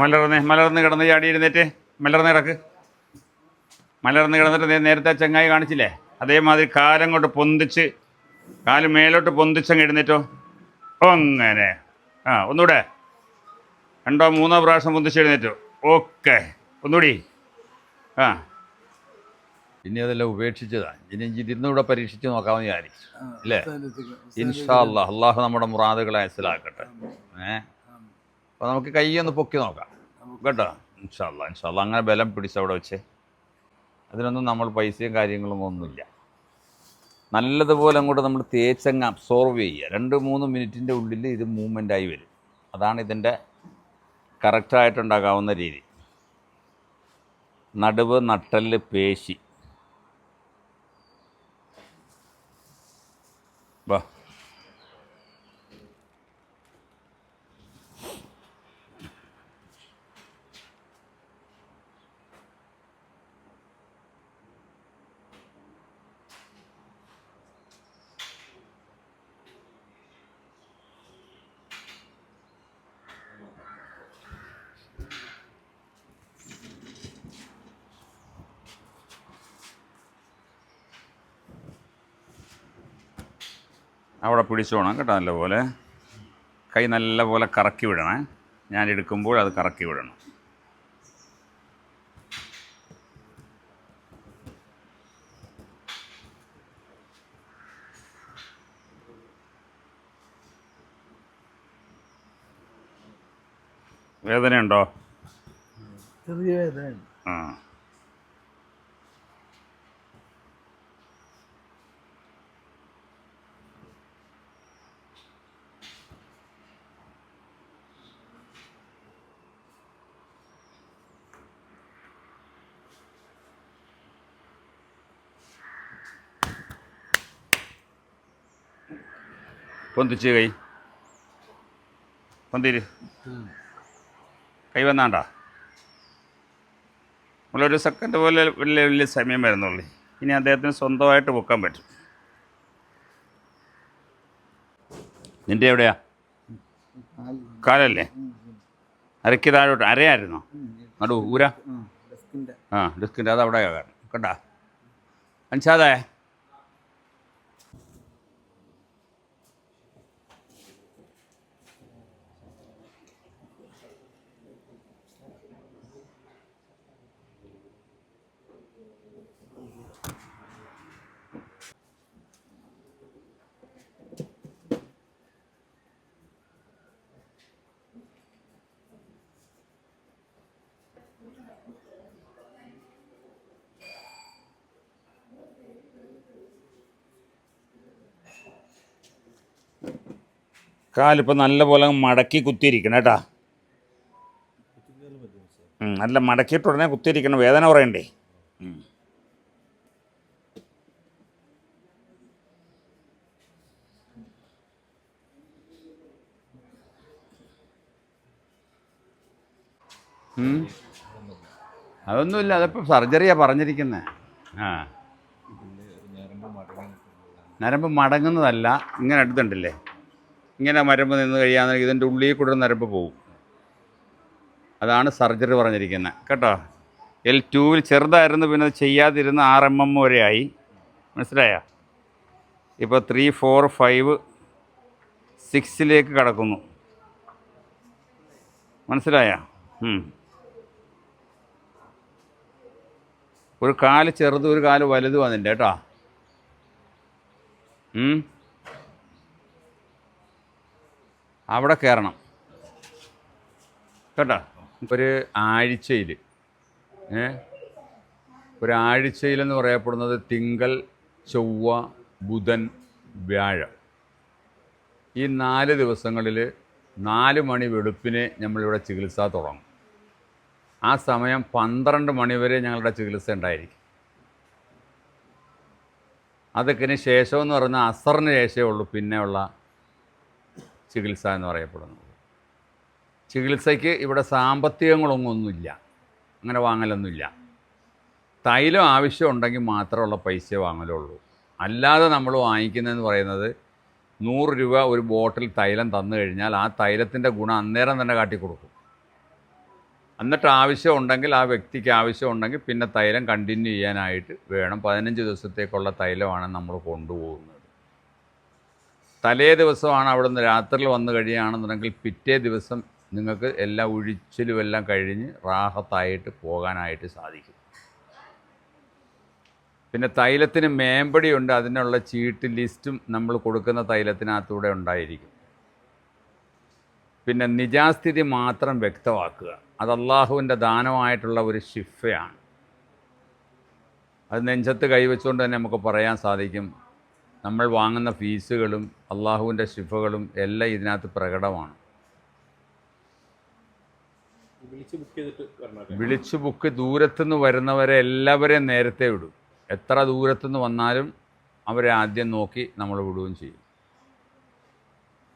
മലർന്ന് മലർന്ന് കിടന്ന് ചാടി എഴുന്നേറ്റ് മലർന്ന് കിടക്ക്. മലർന്ന് കിടന്നിട്ട് നേരത്തെ ചങ്ങായി കാണിച്ചില്ലേ? അതേമാതിരി കാലം കൊണ്ട് പൊന്തിച്ച് കാൽ മേലോട്ട് പൊന്തിച്ചങ്ങ് എഴുന്നേറ്റോ അങ്ങനെ. ആ ഒന്നുകൂടെ. രണ്ടോ മൂന്നോ പ്രാവശ്യം പൊന്തിച്ച് എഴുന്നേറ്റോ ഓക്കെ. ഒന്നുകൂടി. ആ. ഇനി അതെല്ലാം ഉപേക്ഷിച്ചതാ. ഇനി ഇരുന്നൂടെ പരീക്ഷിച്ച് നോക്കാമെന്ന് വിചാരിച്ചു. അല്ലേ ഇൻഷാ അള്ളാഹ് അള്ളാഹു നമ്മുടെ മുറാദുകളെ മനസ്സിലാക്കട്ടെ ഏ? അപ്പോൾ നമുക്ക് കൈ ഒന്ന് പൊക്കി നോക്കാം. കേട്ടോ? ഇൻഷാല്ല ഇൻഷാല്ല അങ്ങനെ ബലം പിടിച്ച് അവിടെ വെച്ച്. അതിനൊന്നും നമ്മൾ പൈസയും കാര്യങ്ങളും ഒന്നുമില്ല. നല്ലതുപോലെ അങ്ങോട്ട് നമ്മൾ തേച്ചങ്ങ് അബ്സോർവ് ചെയ്യുക. രണ്ട് മൂന്ന് മിനിറ്റിന്റെ ഉള്ളിൽ ഇത് മൂവ്മെന്റ് ആയി വരും. അതാണ് ഇതിന്റെ കറക്റ്റായിട്ടുണ്ടാകാവുന്ന രീതി. നടുവ് നട്ടൽ പേശി. വാ. അവിടെ പിടിച്ചോണം കേട്ടോ നല്ലപോലെ. കൈ നല്ലപോലെ കറക്കി വിടണേ. ഞാൻ എടുക്കുമ്പോൾ അത് കറക്കി വിടണം. വേദനയുണ്ടോ? ചെറിയ വേദനയാണ് ആ. പൊന്തിച്ച് കൈ. പൊന്തിര്. കൈ വന്നാണ്ടാ? നമ്മളൊരു സെക്കൻഡ് പോലെ വലിയ വലിയ സമയം വരുന്നുള്ളൂ. ഇനി അദ്ദേഹത്തിന് സ്വന്തമായിട്ട് പൊക്കാൻ പറ്റും. നിന്റെ എവിടെയാ? കാലല്ലേ? അരയ്ക്ക് താഴോട്ട്. അരയായിരുന്നോ? നടു ഊരാ? ആ ഡിസ്കിന്റെ അത് അവിടെ കണ്ടാ? അൻഷാദേ കാലിപ്പോൾ നല്ല പോലെ മടക്കി കുത്തിയിരിക്കണം കേട്ടാ. നല്ല മടക്കിയിട്ട് ഉടനെ കുത്തിയിരിക്കണം വേദന കുറയണ്ടേ. അതൊന്നുമില്ല അതിപ്പോൾ സർജറിയാണ് പറഞ്ഞിരിക്കുന്നത് ആ. നരമ്പ് മടങ്ങുന്നതല്ല ഇങ്ങനെ അടുത്തുണ്ടല്ലേ ഇങ്ങനെ മരമ്പ് നിന്ന് കഴിയാന്ന് ഇതിന്റെ ഉള്ളിൽ കൂടെ നരമ്പ് പോകും അതാണ് സർജറി പറഞ്ഞിരിക്കുന്നത് കേട്ടോ? എൽ ടുവിൽ ചെറുതായിരുന്നു പിന്നെ ചെയ്യാതിരുന്ന ആർ എം എം വരെ ആയി. മനസ്സിലായോ? ഇപ്പോൾ ത്രീ ഫോർ ഫൈവ് സിക്സിലേക്ക് കടക്കുന്നു. മനസ്സിലായോ? ഒരു കാൽ ചെറുതും ഒരു കാൽ വലുതും അതിന്റെ കേട്ടോ? അവിടെ കയറണം. കേട്ടോ? ഒരു ആഴ്ചയിൽ ഒരാഴ്ചയിലെന്ന് പറയപ്പെടുന്നത് തിങ്കൾ ചൊവ്വ ബുധൻ വ്യാഴം. ഈ നാല് ദിവസങ്ങളിൽ നാല് മണി വെളുപ്പിന് നമ്മളിവിടെ ചികിത്സ തുടങ്ങും. ആ സമയം പന്ത്രണ്ട് മണി വരെ ഞങ്ങളുടെ ചികിത്സ ഉണ്ടായിരിക്കും. അതൊക്കെ ശേഷം എന്ന് പറയുന്ന അസറിന് ശേഷമേ ഉള്ളൂ പിന്നെയുള്ള ചികിത്സ എന്ന് പറയപ്പെടുന്നത്. ചികിത്സയ്ക്ക് ഇവിടെ സാമ്പത്തികങ്ങളൊന്നുമില്ല. അങ്ങനെ വാങ്ങലൊന്നുമില്ല. തൈലം ആവശ്യമുണ്ടെങ്കിൽ മാത്രമുള്ള പൈസ വാങ്ങലുള്ളൂ. അല്ലാതെ നമ്മൾ വാങ്ങിക്കുന്നതെന്ന് പറയുന്നത് നൂറ് രൂപ ഒരു ബോട്ടിൽ തൈലം തന്നു കഴിഞ്ഞാൽ ആ തൈലത്തിന്റെ ഗുണം അന്നേരം തന്നെ കാട്ടിക്കൊടുക്കും. എന്നിട്ട് ആവശ്യമുണ്ടെങ്കിൽ ആ വ്യക്തിക്ക് ആവശ്യമുണ്ടെങ്കിൽ പിന്നെ തൈലം കണ്ടിന്യൂ ചെയ്യാനായിട്ട് വേണം. പതിനഞ്ച് ദിവസത്തേക്കുള്ള തൈലമാണ് നമ്മൾ കൊണ്ടുപോകുന്നത്. തലേ ദിവസമാണ് അവിടുന്ന് രാത്രിയിൽ വന്നു കഴിയുകയാണെന്നുണ്ടെങ്കിൽ പിറ്റേ ദിവസം നിങ്ങൾക്ക് എല്ലാ ഒഴിച്ചിലും എല്ലാം കഴിഞ്ഞ് റാഹത്തായിട്ട് പോകാനായിട്ട് സാധിക്കും. പിന്നെ തൈലത്തിന് മേമ്പടിയുണ്ട് അതിനുള്ള ചീട്ട് ലിസ്റ്റും നമ്മൾ കൊടുക്കുന്ന തൈലത്തിനകത്തൂടെ ഉണ്ടായിരിക്കും. പിന്നെ നിജാസ്ഥിതി മാത്രം വ്യക്തമാക്കുക. അത് അള്ളാഹുവിന്റെ ദാനമായിട്ടുള്ള ഒരു ഷിഫയാണ് അത് നെഞ്ചത്ത് കൈവച്ചുകൊണ്ട് തന്നെ നമുക്ക് പറയാൻ സാധിക്കും. നമ്മൾ വാങ്ങുന്ന ഫീസുകളും അള്ളാഹുവിന്റെ ശിഫകളും എല്ലാം ഇതിനകത്ത് പ്രകടമാണ്. വിളിച്ച് ബുക്ക് ദൂരത്തുനിന്ന് വരുന്നവരെ എല്ലാവരെയും നേരത്തെ വിടും. എത്ര ദൂരത്തുനിന്ന് വന്നാലും അവരെ ആദ്യം നോക്കി നമ്മൾ വിടുകയും ചെയ്യും.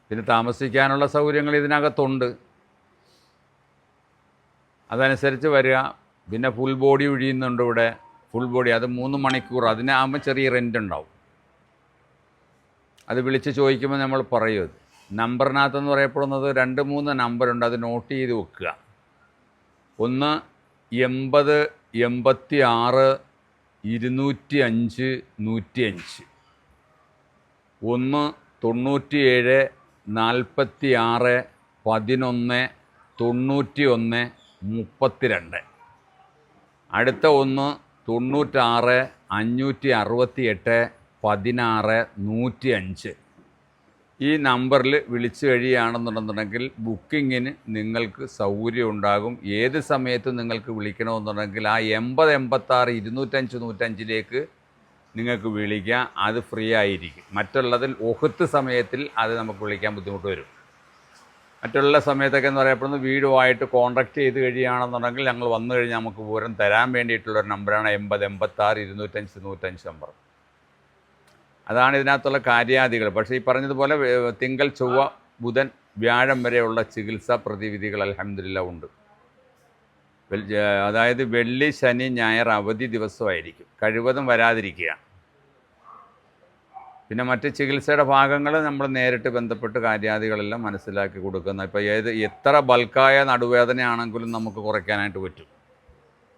പിന്നെ താമസിക്കാനുള്ള സൗകര്യങ്ങൾ ഇതിനകത്തുണ്ട്. അതനുസരിച്ച് വരിക. പിന്നെ ഫുൾ ബോഡി ഒഴിയുന്നുണ്ട് ഇവിടെ. ഫുൾ ബോഡി അത് മൂന്ന് മണിക്കൂർ. അതിനാകുമ്പോൾ ചെറിയ റെന്റ് ഉണ്ടാവും. അത് വിളിച്ച് ചോദിക്കുമ്പോൾ നമ്മൾ പറയും നമ്പറിനകത്തെന്ന് പറയപ്പെടുന്നത് രണ്ട് മൂന്ന് നമ്പറുണ്ട് അത് നോട്ട് ചെയ്ത് വെക്കുക. ഒന്ന് എൺപത് എൺപത്തി ആറ് ഇരുന്നൂറ്റി അഞ്ച് നൂറ്റി അഞ്ച് ഒന്ന് തൊണ്ണൂറ്റിയേഴ് നാൽപ്പത്തി ആറ് പതിനൊന്ന് തൊണ്ണൂറ്റി ഒന്ന് മുപ്പത്തിരണ്ട്. അടുത്ത ഒന്ന് തൊണ്ണൂറ്റാറ് അഞ്ഞൂറ്റി അറുപത്തി എട്ട് പതിനാറ് നൂറ്റി അഞ്ച് ഈ നമ്പറിൽ വിളിച്ചു കഴിയുകയാണെന്നുണ്ടെന്നുണ്ടെങ്കിൽ ബുക്കിങ്ങിന് നിങ്ങൾക്ക് സൗകര്യം ഉണ്ടാകും. ഏത് സമയത്തും നിങ്ങൾക്ക് വിളിക്കണമെന്നുണ്ടെങ്കിൽ ആ എൺപത് എൺപത്താറ് ഇരുന്നൂറ്റഞ്ച് നൂറ്റഞ്ചിലേക്ക് നിങ്ങൾക്ക് വിളിക്കാം. അത് ഫ്രീ ആയിരിക്കും. മറ്റുള്ളതിൽ ഒഹത്ത് സമയത്തിൽ അത് നമുക്ക് വിളിക്കാൻ ബുദ്ധിമുട്ട് വരും. മറ്റുള്ള സമയത്തൊക്കെ എന്ന് പറയപ്പെടുന്നത് വീടുമായിട്ട് കോൺടാക്ട് ചെയ്ത് കഴിയുകയാണെന്നുണ്ടെങ്കിൽ ഞങ്ങൾ വന്നു കഴിഞ്ഞാൽ നമുക്ക് വിവരം തരാൻ വേണ്ടിയിട്ടുള്ളൊരു നമ്പറാണ് എൺപത് എൺപത്താറ് ഇരുന്നൂറ്റഞ്ച് നൂറ്റഞ്ച് നമ്പർ. അതാണ് ഇതിനകത്തുള്ള കാര്യാദികൾ. പക്ഷേ ഈ പറഞ്ഞതുപോലെ തിങ്കൾ ചൊവ്വ ബുധൻ വ്യാഴം വരെയുള്ള ചികിത്സാ പ്രതിവിധികൾ അലഹമില്ല ഉണ്ട്. അതായത് വെള്ളി ശനി ഞായർ അവധി ദിവസമായിരിക്കും. കഴിവതും വരാതിരിക്കുക. പിന്നെ മറ്റ് ചികിത്സയുടെ ഭാഗങ്ങൾ നമ്മൾ നേരിട്ട് ബന്ധപ്പെട്ട് കാര്യാദികളെല്ലാം മനസ്സിലാക്കി കൊടുക്കുന്ന ഇപ്പോൾ ഏത് എത്ര ബൾക്കായ നടുവേദനയാണെങ്കിലും നമുക്ക് കുറയ്ക്കാനായിട്ട് പറ്റും.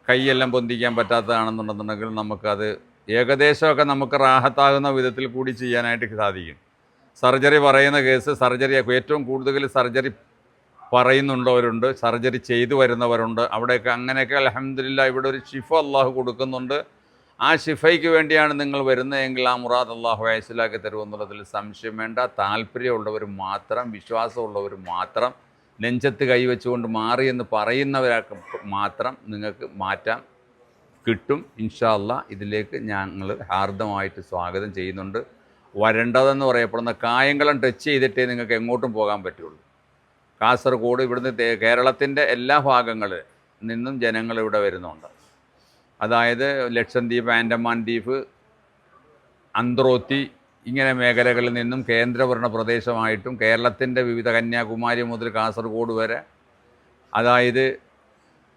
കൈയെല്ലാം പൊന്തിക്കാൻ പറ്റാത്തതാണെന്നുണ്ടെന്നുണ്ടെങ്കിൽ നമുക്കത് ഏകദേശമൊക്കെ നമുക്ക് റാഹത്താകുന്ന വിധത്തിൽ കൂടി ചെയ്യാനായിട്ട് സാധിക്കും. സർജറി പറയുന്ന കേസ് സർജറി ഏറ്റവും കൂടുതൽ സർജറി പറയുന്നുണ്ടവരുണ്ട് സർജറി ചെയ്തു വരുന്നവരുണ്ട്. അവിടെയൊക്കെ അങ്ങനെയൊക്കെ അലഹമില്ല ഇവിടെ ഒരു ഷിഫ അള്ളാഹു കൊടുക്കുന്നുണ്ട്. ആ ഷിഫയ്ക്ക് വേണ്ടിയാണ് നിങ്ങൾ വരുന്നതെങ്കിൽ ആ മുറാദ് അള്ളാഹു വയസ്സിലാക്കി തരുമെന്നുള്ളതിൽ സംശയം വേണ്ട. താല്പര്യമുള്ളവർ മാത്രം വിശ്വാസമുള്ളവർ മാത്രം നെഞ്ചത്ത് കൈവച്ചുകൊണ്ട് മാറിയെന്ന് എന്ന് പറയുന്നവരാൾക്ക് മാത്രം നിങ്ങൾക്ക് മാറ്റാം. കിട്ടും. ഇൻഷാല്ല ഇതിലേക്ക് ഞങ്ങൾ ഹാർദമായിട്ട് സ്വാഗതം ചെയ്യുന്നുണ്ട്. വരേണ്ടതെന്ന് പറയപ്പെടുന്ന കായംകുളം ടച്ച് ചെയ്തിട്ടേ നിങ്ങൾക്ക് എങ്ങോട്ടും പോകാൻ പറ്റുള്ളൂ. കാസർഗോഡ് ഇവിടുന്ന് കേരളത്തിന്റെ എല്ലാ ഭാഗങ്ങളിൽ നിന്നും ജനങ്ങൾ ഇവിടെ വരുന്നുണ്ട്. അതായത് ലക്ഷദ്വീപ് ആൻഡമാൻ ദ്വീപ് അന്ത്രോത്തി ഇങ്ങനെ മേഖലകളിൽ നിന്നും കേന്ദ്രഭരണ പ്രദേശമായിട്ടും കേരളത്തിന്റെ വിവിധ കന്യാകുമാരി മുതൽ കാസർഗോഡ് വരെ. അതായത്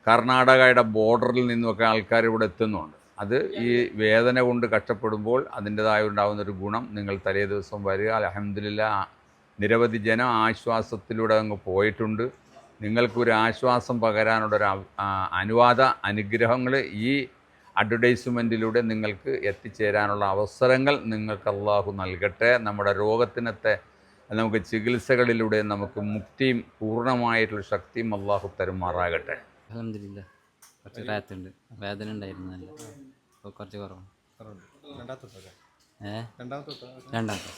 കർണാടകയുടെ ബോർഡറിൽ നിന്നുമൊക്കെ ആൾക്കാർ ഇവിടെ എത്തുന്നുണ്ട്. അത് ഈ വേദന കൊണ്ട് കഷ്ടപ്പെടുമ്പോൾ അതിന്റെതായ ഉണ്ടാകുന്ന ഒരു ഗുണം നിങ്ങൾ തലേ ദിവസം വരിക. അലഹമില്ല നിരവധി ജനം ആശ്വാസത്തിലൂടെ അങ്ങ് പോയിട്ടുണ്ട്. നിങ്ങൾക്കൊരു ആശ്വാസം പകരാനുള്ള ഒരു അനുവാദ അനുഗ്രഹങ്ങൾ ഈ അഡ്വർടൈസ്മെന്റിലൂടെ നിങ്ങൾക്ക് എത്തിച്ചേരാനുള്ള അവസരങ്ങൾ നിങ്ങൾക്ക് അള്ളാഹു നൽകട്ടെ. നമ്മുടെ രോഗത്തിനത്തെ നമുക്ക് ചികിത്സകളിലൂടെ നമുക്ക് മുക്തിയും പൂർണമായിട്ടുള്ള ശക്തിയും അള്ളാഹു തരുമാറാകട്ടെ. അലഹമില്ല കുറച്ച് റാത്തുണ്ട്. വേദന ഉണ്ടായിരുന്നു നല്ല. ഇപ്പോൾ കുറച്ച് കുറവാണ് രണ്ടാമത്തെ രണ്ടാമത്തെ? രണ്ടാമത്തെ.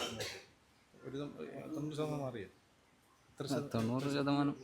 ഒരു തൊണ്ണൂറ് ശതമാനം തൊണ്ണൂറ് ശതമാനം.